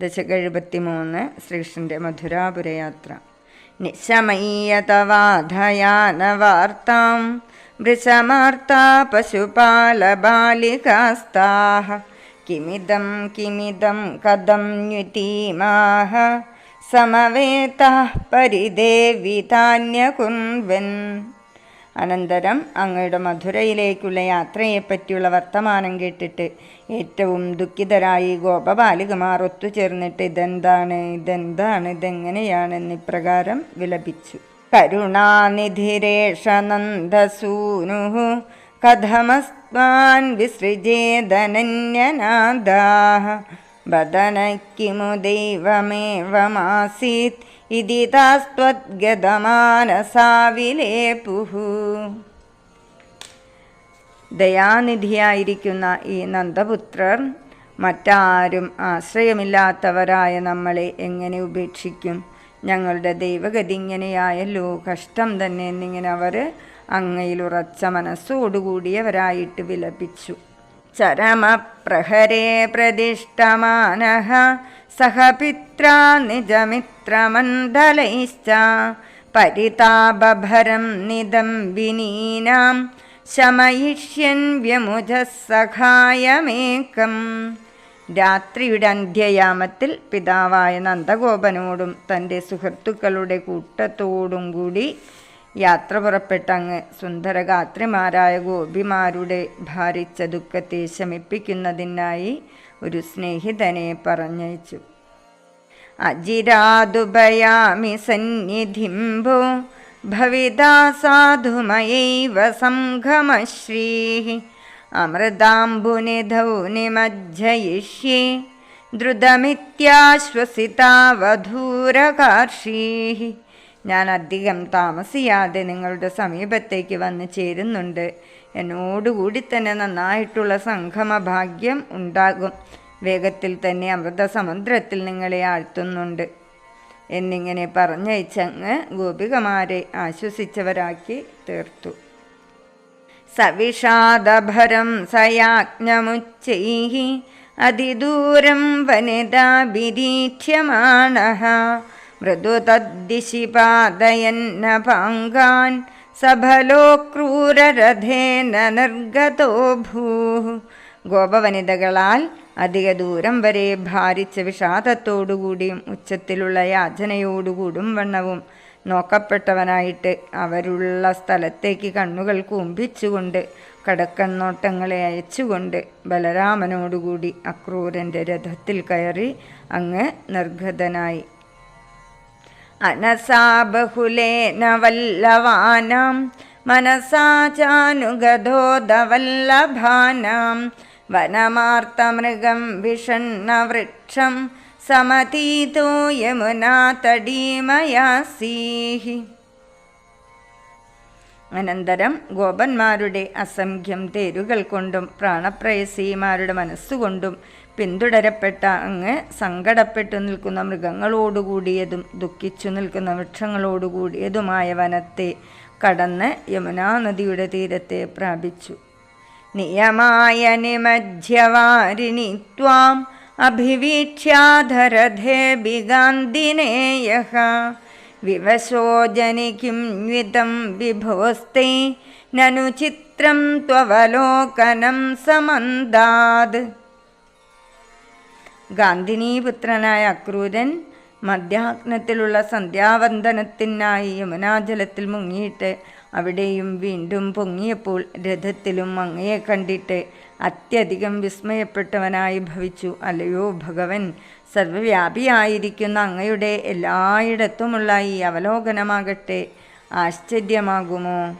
ദശക എഴുപത്തിമൂന്ന് ശ്രീകൃഷ്ണന്റെ മധുരാപുരയാത്ര. നിശമയ്യതവാധയാനവാർത്താം വൃഷമാർത്താ പശുപാലബാലികാസ്താഹ. കിമിതം കിമിതം കഥം ന്യുതീമാः സമവേതാः പരിദേവിതാന്യകുൻവൻ അനന്തരം അങ്ങയുടെ മധുരയിലേക്കുള്ള യാത്രയെപ്പറ്റിയുള്ള വർത്തമാനം കേട്ടിട്ട് ഏറ്റവും ദുഃഖിതരായി ഗോപബാലികമാർ ഒത്തുചേർന്നിട്ട് ഇതെന്താണ് ഇതെന്താണ് ഇതെങ്ങനെയാണെന്ന് ഇപ്രകാരം വിലപിച്ചു. കരുണാനിധിരേഷനന്ദസൂനു കഥമസ്വാൻ വിസൃജേതനന്യനാദാഹ. വദന കിമു ദൈവമേവമാസീത് ഇതി ദയാനിധിയായിരിക്കുന്ന ഈ നന്ദപുത്രർ മറ്റാരും ആശ്രയമില്ലാത്തവരായ നമ്മളെ എങ്ങനെ ഉപേക്ഷിക്കും? ഞങ്ങളുടെ ദൈവഗതി ഇങ്ങനെയായല്ലോ. കഷ്ടം തന്നെ എന്നിങ്ങനെ അവർ അങ്ങയിൽ ഉറച്ച മനസ്സോടുകൂടിയവരായിട്ട് വിലപിച്ചു. ചരമപ്രഹരേ പ്രതിഷ്ഠമാനഃ സഹ പിത്രാ നിജമിത്രമണ്ഡലൈശ്ച പരിതാപഭരം നിദംബിനീനാം ശമയിഷ്യൻ രാത്രിയുടെ അന്ത്യയാമത്തിൽ പിതാവായ നന്ദഗോപനോടും തന്റെ സുഹൃത്തുക്കളുടെ കൂട്ടത്തോടും കൂടി യാത്ര പുറപ്പെട്ടങ്ങ് സുന്ദരഗാത്രിമാരായ ഗോപിമാരുടെ ഭാരിച്ച ദുഃഖത്തെ ശമിപ്പിക്കുന്നതിനായി ഒരു സ്നേഹിതനെ പറഞ്ഞയച്ചു. അജിരാതുഭയാമി സന്നിധിംഭോ ഭവിതാ സാധുമയൈവ സംഘമശ്രീ അമൃതാംബുനിധൗ നിമജ്ജയിഷ്യേ ദ്രുതമിത്യാശ്വസിതാവധൂരകാർഷീ ഞാൻ അധികം താമസിയാതെ നിങ്ങളുടെ സമീപത്തേക്ക് വന്ന് ചേരുന്നുണ്ട്. എന്നോടുകൂടി തന്നെ നന്നായിട്ടുള്ള സംഗമ ഭാഗ്യം ഉണ്ടാകും. വേഗത്തിൽ തന്നെ അമൃതസമുദ്രത്തിൽ നിങ്ങളെ ആഴ്ത്തുന്നുണ്ട്. എന്നിങ്ങനെ പറഞ്ഞയച്ചങ്ങ് ഗോപികമാരെ ആശ്വസിച്ചവരാക്കി തീർത്തു. സവിഷാദഭരം സയാജ്ഞമുച്ചൈ അതിദൂരം വനിതാഭിരീക്ഷ്യമാണ മൃദു തദ്ദിശി പാതയന്ന പാങ്കാൻ സഫലോ ക്രൂരരഥേന നിർഗതോ ഭൂ ഗോപവനിതകളാൽ അധിക ദൂരം വരെ ഭാരിച്ച വിഷാദത്തോടുകൂടിയും ഉച്ചത്തിലുള്ള യാചനയോടുകൂടും വണ്ണവും നോക്കപ്പെട്ടവനായിട്ട് അവരുള്ള സ്ഥലത്തേക്ക് കണ്ണുകൾ കുമ്പിച്ചുകൊണ്ട് കടക്കണ്ണോട്ടങ്ങളെ അയച്ചുകൊണ്ട് ബലരാമനോടുകൂടി അക്രൂരന്റെ രഥത്തിൽ കയറി അങ്ങ് നിർഗതനായി. അനസാ ബഹുലേന വല്ലവാനാം വനമാർത്തമൃഗം വിഷണ്ണ വൃക്ഷം സമതീതോ യമുനാ തടീമയാസീഹി. അനന്തരം ഗോപന്മാരുടെ അസംഖ്യം തേരുകൾ കൊണ്ടും പ്രാണപ്രയസീമാരുടെ മനസ്സുകൊണ്ടും പിന്തുടരപ്പെട്ട അങ്ങ് സങ്കടപ്പെട്ടു നിൽക്കുന്ന മൃഗങ്ങളോടുകൂടിയതും ദുഃഖിച്ചു നിൽക്കുന്ന വൃക്ഷങ്ങളോടുകൂടിയതുമായ വനത്തെ കടന്ന് യമുനാ നദിയുടെ തീരത്തെ പ്രാപിച്ചു. നിയമായ നിമധ്യവാരിണി ത്വാം അഭിവീക്ഷ്യാധരഥേ ബിഗാന്തിനേയ വിതം വിഭോസ്തേ നനു ചിത്രം ത്വവലോകനം സമന്താത്. ഗാന്ധിനീപുത്രനായ അക്രൂരൻ മധ്യാഗ്നത്തിലുള്ള സന്ധ്യാവന്ദനത്തിനായി യമുനാജലത്തിൽ മുങ്ങിയിട്ട് അവിടെയും വീണ്ടും പൊങ്ങിയപ്പോൾ രഥത്തിലും അങ്ങയെ കണ്ടിട്ട് അത്യധികം വിസ്മയപ്പെട്ടവനായി ഭവിച്ചു. അല്ലയോ ഭഗവൻ സർവവ്യാപിയായിരിക്കുന്ന അങ്ങയുടെ എല്ലായിടത്തുമുള്ള ഈ അവലോകനമാകട്ടെ. ആശ്ചര്യമാകുമോ?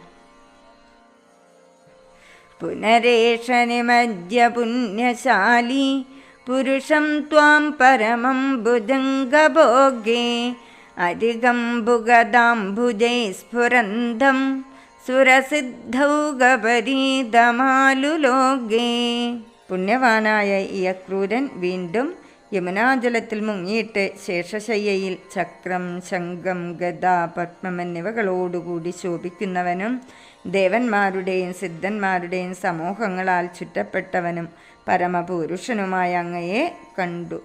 പുനരേഷനിമജ്യ പുണ്യശാലി പുരുഷം ത്വാം പരമം ഭുജംഗഭോഗേ. അരികംബുഗദാംബുജൈ സ്ഫുരന്തം. സുരസിദ്ധൗ ഗപരീതമാലുലോകേ. പുണ്യവാനായ ഈ അക്രൂരൻ വീണ്ടും യമുനാജലത്തിൽ മുങ്ങിയിട്ട് ശേഷശയ്യയിൽ ചക്രം ശംഖം ഗദ പത്മം എന്നിവകളോടുകൂടി ശോഭിക്കുന്നവനും ദേവന്മാരുടെയും സിദ്ധന്മാരുടെയും സമൂഹങ്ങളാൽ ചുറ്റപ്പെട്ടവനും പരമപുരുഷനുമായ അങ്ങയെ കണ്ടു.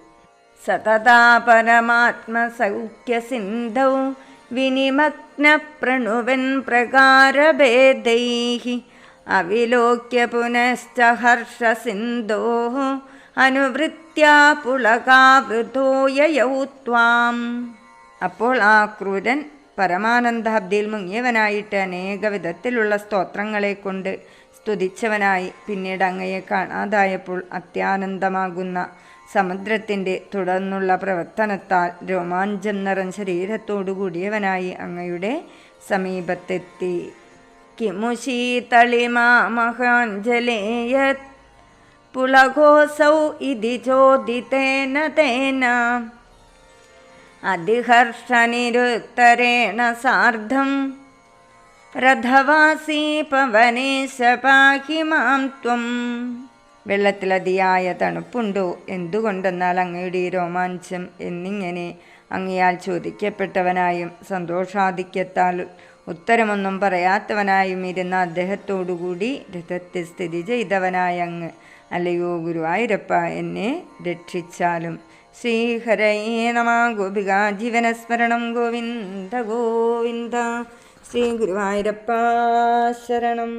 സതതാ പരമാത്മസൗഖ്യസിന്ധൗ വിനിമഗ്നപ്രണുവൻ പ്രകാരഭേദൈः അവിലോക്യ പുനശ്ച ഹർഷസിന്ധോ അനുവൃത്യാ പുളകാവൃതോ അപ്പോൾ ആ ക്രൂരൻ പരമാനന്ദാബ്ദിയിൽ മുങ്ങിയവനായിട്ട് അനേക വിധത്തിലുള്ള സ്തോത്രങ്ങളെ കൊണ്ട് സ്തുതിച്ചവനായി പിന്നീട് അങ്ങയെ കാണാതായപ്പോൾ അത്യാനന്ദമാകുന്ന സമുദ്രത്തിന്റെ തുടർന്നുള്ള പ്രവർത്തനത്താൽ രോമാഞ്ചം നിറഞ്ഞ ശരീരത്തോടു കൂടിയവനായി അങ്ങയുടെ സമീപത്തെത്തി. ശീതളിമാമഹാഞ്ജലേയത് പുളഘോസൗ ഇതി ചോദിതേന തേന അതിഹർഷനിരുത്തരേണ സാർദ്ധം രഥവാസീ പവനേശ പാഹി മാം ത്വം വെള്ളത്തിലതിയായ തണുപ്പുണ്ടോ? എന്തുകൊണ്ടെന്നാൽ അങ്ങയുടെ രോമാഞ്ചം എന്നിങ്ങനെ അങ്ങയാൽ ചോദിക്കപ്പെട്ടവനായും സന്തോഷാധിക്യത്താൽ ഉത്തരമൊന്നും പറയാത്തവനായും ഇരുന്ന അദ്ദേഹത്തോടുകൂടി രഥത്തിൽ സ്ഥിതി ചെയ്തവനായ അങ്ങ് അല്ലയോ ഗുരുവായൂരപ്പ എന്നെ രക്ഷിച്ചാലും. ശ്രീഹരയേ നമ ഗോപിക ജീവനസ്മരണം ഗോവിന്ദ ഗോവിന്ദ. ശ്രീ ഗുരുവായൂരപ്പ ശരണം.